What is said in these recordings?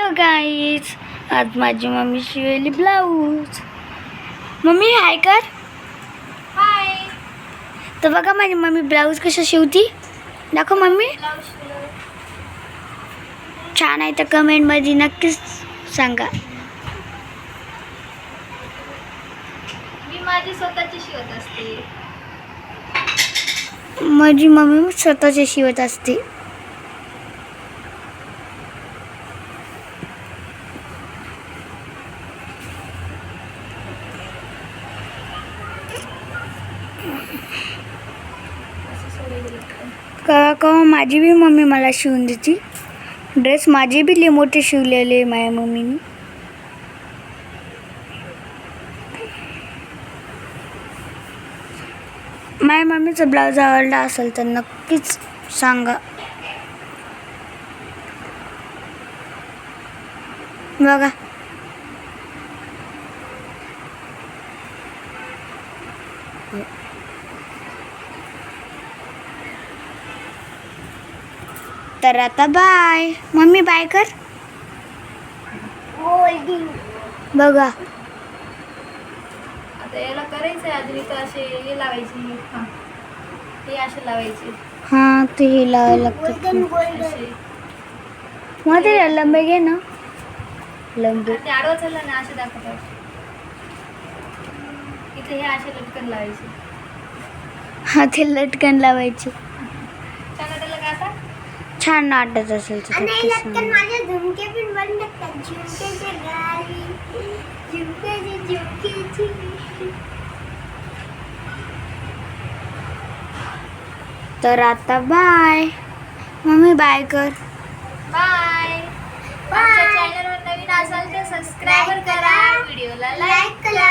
Hello guys आज माझी mummy शिवली ब्लाऊज मम्मी हाय कर. हाय तर बघा माझी मम्मी ब्लाऊज कसं शिवती. दाखव मम्मी. छान आहे तर कमेंटमध्ये नक्कीच सांगा. मी माझी स्वतःची शिवत असते. माझी मम्मी स्वतःचे शिवत असते. असं का? कवा कवा हो, माझी बी मम्मी मला शिवून देते ड्रेस माझे बी लय मोठे शिवलेले माझ्या मम्मीने. माझ्या मम्मीचा ब्लाऊज आवडला असेल तर नक्कीच सांगा. बघा. तर आता बाय. मम्मी बाय कर. बघा. आता याला करायचं इथं असे हे लावायचे. हां. हे असे लावायचे. हां ते हे लावायला लागतं असे. मग ते लंबे घे ना. लंबे. ते आडवं चाललं ना असे दाखवतात. इथे हे असे लटकन लावायचे. हा ते लटकन लावायचे. छान वाटत असेल. माझे झुमके पण बंद झुमकेचे गाली झुमकेची झुमकेची. तर आता बाय मम्मी बाय कर. बाय आमच्या चॅनलवर नवीन असाल तर सबस्क्राईब करा. व्हिडिओला लाईक करा.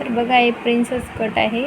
तर बघा हे प्रिन्सेस कट आहे.